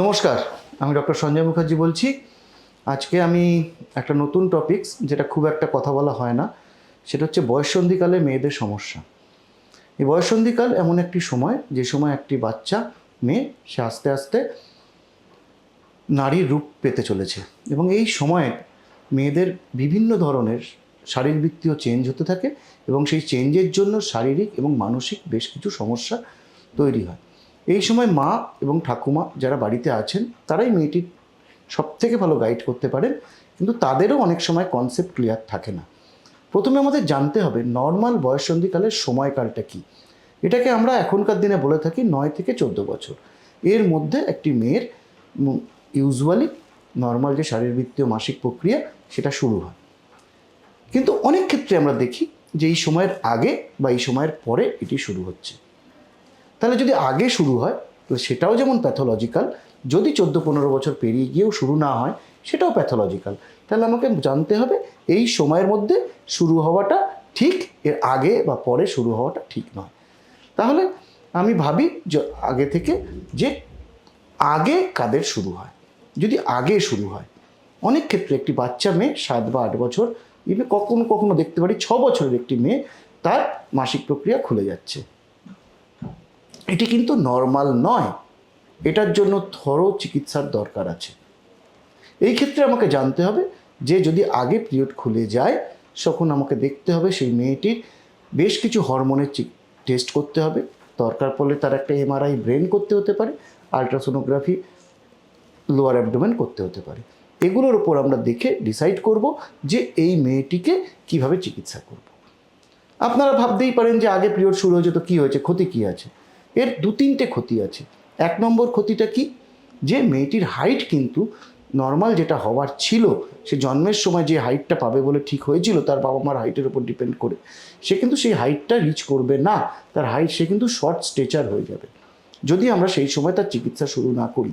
নমস্কার, আমি ডক্টর সঞ্জয় মুখার্জি বলছি। আজকে আমি একটা নতুন টপিকস যেটা খুব একটা কথা বলা হয় না, সেটা হচ্ছে বয়ঃসন্ধিকালে মেয়েদের সমস্যা। এই বয়ঃসন্ধিকাল এমন একটি সময়, যে সময় একটি বাচ্চা, মেয়ে, সে আস্তে আস্তে নারীর রূপ পেতে চলেছে। এবং এই সময়ে মেয়েদের বিভিন্ন ধরনের শারীরবৃত্তীয় চেঞ্জ হতে থাকে, এবং সেই চেঞ্জের জন্য শারীরিক এবং মানসিক বেশ কিছু সমস্যা তৈরি হয়। এই সময় মা এবং ঠাকুমা যারা বাড়িতে আছেন, তারাই মেয়েটির সব থেকে ভালো গাইড করতে পারেন। কিন্তু তাদেরও অনেক সময় কনসেপ্ট ক্লিয়ার থাকে না। প্রথমে আমাদের জানতে হবে নর্মাল বয়ঃসন্ধিকালের সময়কালটা কী? এটাকে আমরা এখনকার দিনে বলে থাকি নয় থেকে চোদ্দ বছর। এর মধ্যে একটি মেয়ের ইউজুয়ালি নর্মাল যে শারীরবৃত্তীয় মাসিক প্রক্রিয়া, সেটা শুরু হয়। কিন্তু অনেক ক্ষেত্রে আমরা দেখি যে এই সময়ের আগে বা এই সময়ের পরে এটি শুরু হচ্ছে। তাহলে যদি আগে শুরু হয় তো সেটাও যেমন প্যাথোলজিক্যাল যদি চোদ্দ পনেরো বছর পেরিয়ে গিয়েও শুরু না হয়, সেটাও প্যাথোলজিক্যাল তাহলে আমাকে জানতে হবে, এই সময়ের মধ্যে শুরু হওয়াটা ঠিক, এর আগে বা পরে শুরু হওয়াটা ঠিক নয়। তাহলে আমি ভাবি যে আগে থেকে যে আগে কাদের শুরু হয়। যদি আগে শুরু হয়, অনেক ক্ষেত্রে একটি বাচ্চা মেয়ে সাত বা আট বছর ইভে কখনো কখনো দেখতে পারি ছ বছরের একটি মেয়ে তার মাসিক প্রক্রিয়া খুলে যাচ্ছে। এটি কিন্তু নর্মাল নয়। এটার জন্য থরো চিকিৎসার দরকার আছে। এই ক্ষেত্রে আমাকে জানতে হবে যে যদি আগে পিরিয়ড খুলে যায়, তখন আমাকে দেখতে হবে সেই মেয়েটির বেশ কিছু হরমোনের টেস্ট করতে হবে। দরকার পড়লে তার একটা এমআরআই ব্রেন করতে হতে পারে আলট্রাসোনোগ্রাফি লোয়ার অ্যাবডোমেন করতে হতে পারে। এগুলোর ওপর আমরা দেখে ডিসাইড করব যে এই মেয়েটিকে কীভাবে চিকিৎসা করব। আপনারা ভাবতেই পারেন যে আগে পিরিয়ড শুরু হয়েছে তো কী হয়েছে, ক্ষতি কী আছে? এর দু তিনটে ক্ষতি আছে। এক নম্বর ক্ষতিটা কি? যে মেয়েটির হাইট কিন্তু নর্মাল যেটা হওয়ার ছিল, সে জন্মের সময় যে হাইটটা পাবে বলে ঠিক হয়েছিল, তার বাবা মার হাইটের উপর ডিপেন্ড করে। সে কিন্তু সেই হাইটটা রিচ করবে না, তার হাইট সে কিন্তু শর্ট স্টেচার হয়ে যাবে। যদি আমরা সেই সময় তার চিকিৎসা শুরু না করি।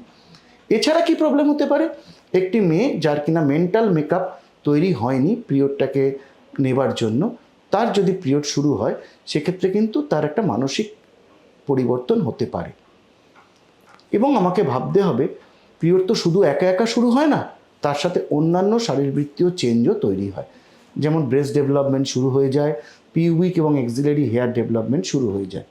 এছাড়া কি প্রবলেম হতে পারে? একটি মেয়ে যার কিনা মেন্টাল মেকআপ তৈরি হয়নি পিরিয়ডটাকে নেবার জন্য, তার যদি পিরিয়ড শুরু হয়, সেক্ষেত্রে কিন্তু তার একটা মানসিক পরিবর্তন হতে পারে। এবং আমাকে ভাবতে হবে পিরিয়ড তো শুধু একা একা শুরু হয় না, তার সাথে অন্যান্য শারীরবৃত্তীয় চেঞ্জও তৈরি হয়। যেমন ব্রেস্ট ডেভেলপমেন্ট শুরু হয়ে যায় পিউবিক এবং এক্সিলারি হেয়ার ডেভেলপমেন্ট শুরু হয়ে যায়।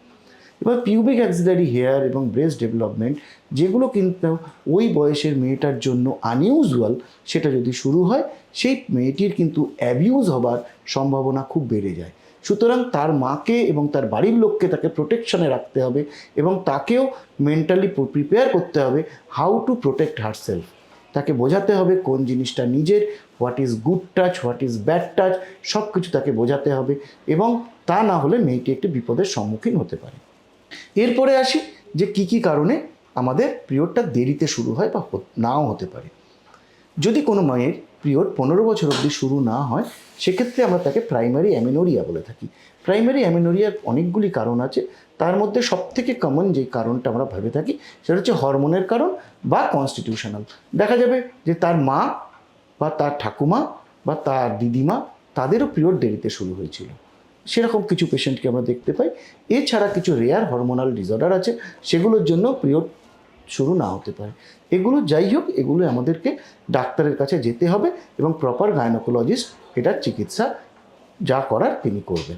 এবার পিউবিক অ্যাক্সিলারি হেয়ার এবং ব্রেস্ট ডেভেলপমেন্ট যেগুলো কিন্তু ওই বয়সের মেয়েটার জন্য আনইউজুয়াল সেটা যদি শুরু হয়, সেই মেয়েটির কিন্তু অ্যাবিউজ হবার সম্ভাবনা খুব বেড়ে যায়। সুতরাং তার মাকে এবং তার বাড়ির লোককে তাকে প্রোটেকশনে রাখতে হবে এবং তাকেও মেন্টালি প্রিপেয়ার করতে হবে how to protect herself তাকে বোঝাতে হবে কোন জিনিসটা নিজের what is good touch what is bad touch সব কিছু তাকে বোঝাতে হবে এবং তা না হলে মেয়েটি একটি বিপদের সম্মুখীন হতে পারে। এরপরে আসি যে কি কি কারণে আমাদের পিরিয়ডটা দেরিতে শুরু হয় বা নাও হতে পারে। যদি কোনো মায়ের পিরিয়ড পনেরো বছর অবধি শুরু না হয়, সেক্ষেত্রে আমরা তাকে প্রাইমারি অ্যামিনোরিয়া বলে থাকি। প্রাইমারি অ্যামিনোরিয়ার অনেকগুলি কারণ আছে। তার মধ্যে সবথেকে কমন যে কারণটা আমরা ভেবে থাকি, সেটা হচ্ছে হরমোনের কারণ বা কনস্টিটিউশনাল দেখা যাবে যে তার মা বা তার ঠাকুমা বা তার দিদিমা তাদেরও পিরিয়ড দেরিতে শুরু হয়েছিল। সেরকম কিছু পেশেন্টকে আমরা দেখতে পাই। এছাড়া কিছু রেয়ার হরমোনাল ডিসঅর্ডার আছে। সেগুলোর জন্য পিরিয়ড শুরু না হতে পারে। এগুলো যাই হোক, এগুলো আমাদেরকে ডাক্তারের কাছে যেতে হবে এবং প্রপার গাইনোকোলজিস্ট এটার চিকিৎসা যা করার তিনি করবেন।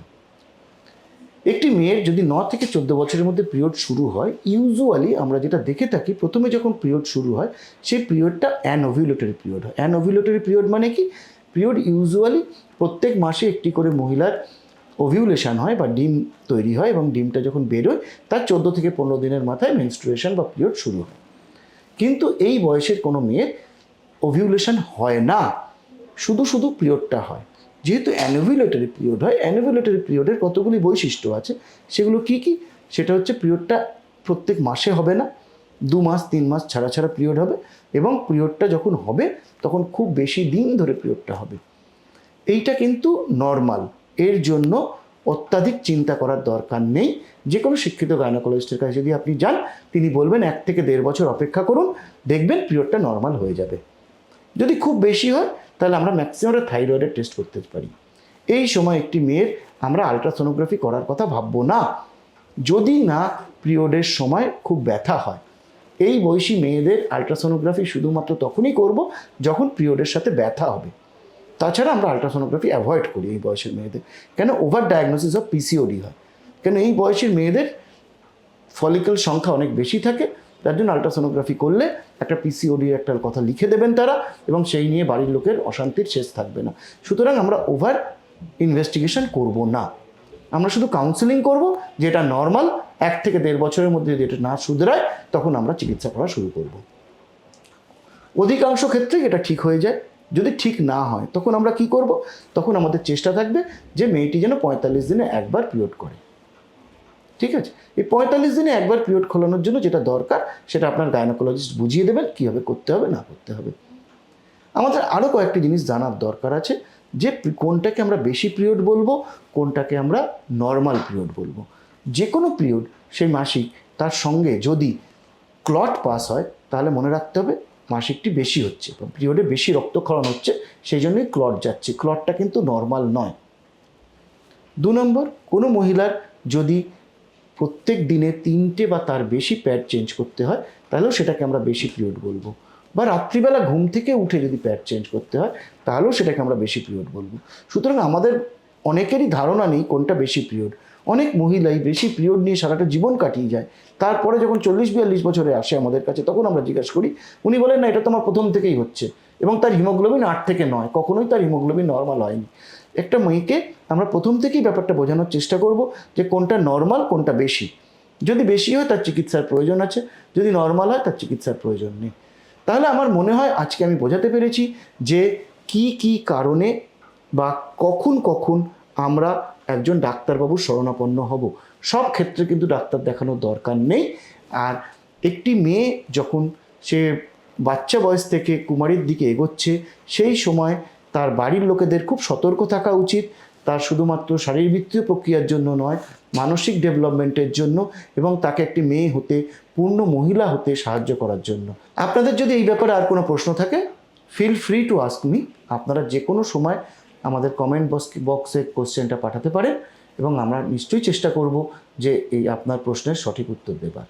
একটি মেয়ের যদি ন থেকে চোদ্দ বছরের মধ্যে পিরিয়ড শুরু হয় ইউজুয়ালি আমরা যেটা দেখে থাকি, প্রথমে যখন পিরিয়ড শুরু হয় সেই পিরিয়ডটা অ্যানোভিউলেটরি পিরিয়ড হয়। অ্যানোভিউলেটরি পিরিয়ড মানে কি? পিরিয়ড ইউজুয়ালি প্রত্যেক মাসে একটি করে মহিলার ওভিউলেশন হয় বা ডিম তৈরি হয় এবং ডিমটা যখন বেরোয়, তার চোদ্দ থেকে পনেরো দিনের মাথায় মেনস্ট্রুয়েশন বা পিরিয়ড শুরু হয়। কিন্তু এই বয়সের কোনো মেয়ের ওভিউলেশন হয় না। শুধু শুধু পিরিয়ডটা হয়। যেহেতু অ্যানোভিউলেটরি পিরিয়ড হয় অ্যানোভিউলেটরি পিরিয়ডের কতগুলি বৈশিষ্ট্য আছে, সেগুলো কি কি? সেটা হচ্ছে পিরিয়ডটা প্রত্যেক মাসে হবে না, দু মাস, তিন মাস ছাড়া ছাড়া পিরিয়ড হবে এবং পিরিয়ডটা যখন হবে, তখন খুব বেশি দিন ধরে পিরিয়ডটা হবে। এইটা কিন্তু নর্মাল এর জন্য অত্যাধিক চিন্তা করার দরকার নেই। যে কোনো শিক্ষিত গাইনোকোলজিস্টের কাছে যদি আপনি যান, তিনি বলবেন এক থেকে দেড় বছর অপেক্ষা করুন, দেখবেন পিরিয়ডটা নর্মাল হয়ে যাবে। যদি খুব বেশি হয়, তাহলে আমরা ম্যাক্সিমাম থাইরয়েডের টেস্ট করতে পারি। এই সময় একটি মেয়ের আমরা আলট্রাসোনোগ্রাফি করার কথা ভাববো না। যদি না, পিরিয়ডের সময় খুব ব্যথা হয়। এই বয়সী মেয়েদের আলট্রাসোনোগ্রাফি শুধুমাত্র তখনই করব যখন পিরিয়ডের সাথে ব্যথা হবে। তাছাড়া আমরা আলট্রাসোনোগ্রাফি অ্যাভয়েড করি এই বয়সের মেয়েদের। কেন? ওভার ডায়াগনোসিস অফ পিসিওডি হয়। কেন? এই বয়সের মেয়েদের ফলিকল সংখ্যা অনেক বেশি থাকে, তার জন্য আলট্রাসোনোগ্রাফি করলে একটা পিসিওডি একটা কথা লিখে দেবেন তারা এবং সেই নিয়ে বাড়ির লোকের অশান্তির শেষ থাকবে না। সুতরাং আমরা ওভার ইনভেস্টিগেশন করব না। আমরা শুধু কাউন্সেলিং করব, যেটা নর্মাল এক থেকে দেড় বছরের মধ্যে যদি এটা না শুধরায়, তখন আমরা চিকিৎসা করা শুরু করব। অধিকাংশ ক্ষেত্রে এটা ঠিক হয়ে যায়। যদি ঠিক না হয়, তখন আমরা কি করব? তখন আমাদের চেষ্টা থাকবে যে মেয়েটি যেন পঁয়তাল্লিশ দিনে একবার পিরিয়ড করে। ঠিক আছে? এই পঁয়তাল্লিশ দিনে একবার পিরিয়ড খোলানোর জন্য যেটা দরকার, সেটা আপনার গাইনোকোলজিস্ট বুঝিয়ে দেবেন কীভাবে করতে হবে, না করতে হবে। আমাদের আরও কয়েকটি জিনিস জানার দরকার আছে, যে কোনটাকে আমরা বেশি পিরিয়ড বলব, কোনটাকে আমরা নর্মাল পিরিয়ড বলব। যে কোনো পিরিয়ড সেই মাসিক তার সঙ্গে যদি ক্লট পাস হয়, তাহলে মনে রাখতে হবে মাসিকটি বেশি হচ্ছে পিরিয়ডে বেশি রক্তক্ষরণ হচ্ছে, সেই জন্যই ক্লট যাচ্ছে। ক্লটটা কিন্তু নর্মাল নয়। দু নম্বর, কোনো মহিলার যদি প্রত্যেক দিনে তিনটে বা তার বেশি প্যাড চেঞ্জ করতে হয়, তাহলেও সেটাকে আমরা বেশি পিরিয়ড বলব। বা রাত্রিবেলা ঘুম থেকে উঠে যদি প্যাড চেঞ্জ করতে হয়, তাহলেও সেটাকে আমরা বেশি পিরিয়ড বলব। সুতরাং আমাদের অনেকেরই ধারণা নেই কোনটা বেশি পিরিয়ড। অনেক মহিলাই বেশি পিরিয়ড নিয়ে সারাটা জীবন কাটিয়ে যায়। তারপরে যখন চল্লিশ বিয়াল্লিশ বছরে আসে আমাদের কাছে, তখন আমরা জিজ্ঞাসা করি, উনি বলেন, না, এটা তো আমার প্রথম থেকেই হচ্ছে। এবং তার হিমোগ্লোবিন আট থেকে নয়, কখনোই তার হিমোগ্লোবিন নর্মাল হয়নি। একটা মেয়েকে আমরা প্রথম থেকেই ব্যাপারটা বোঝানোর চেষ্টা করব যে কোনটা নর্মাল, কোনটা বেশি। যদি বেশি হয়, তার চিকিৎসার প্রয়োজন আছে। যদি নর্মাল হয়, তার চিকিৎসার প্রয়োজন নেই। তাহলে আমার মনে হয়, আজকে আমি বোঝাতে পেরেছি যে কি কি কারণে বা কখন কখন আমরা একজন ডাক্তারবাবুর শরণাপন্ন হব। সব ক্ষেত্রে কিন্তু ডাক্তার দেখানোর দরকার নেই। আর একটি মেয়ে যখন সে বাচ্চা বয়স থেকে কুমারীর দিকে এগোচ্ছে, সেই সময় তার বাড়ির লোকেদের খুব সতর্ক থাকা উচিত। তার শুধুমাত্র শারীরবৃত্তীয় প্রক্রিয়ার জন্য নয়, মানসিক ডেভেলপমেন্টের জন্য এবং তাকে একটি মেয়ে হতে, পূর্ণ মহিলা হতে সাহায্য করার জন্য। আপনাদের যদি এই ব্যাপারে আর কোনো প্রশ্ন থাকে feel free to ask me আপনারা যে কোনো সময় আমাদের কমেন্ট বক্স বক্সে কোশ্চেনটা পাঠাতে পারেন এবং আমরা নিশ্চয়ই চেষ্টা করব যে এই আপনার প্রশ্নের সঠিক উত্তর দেবার।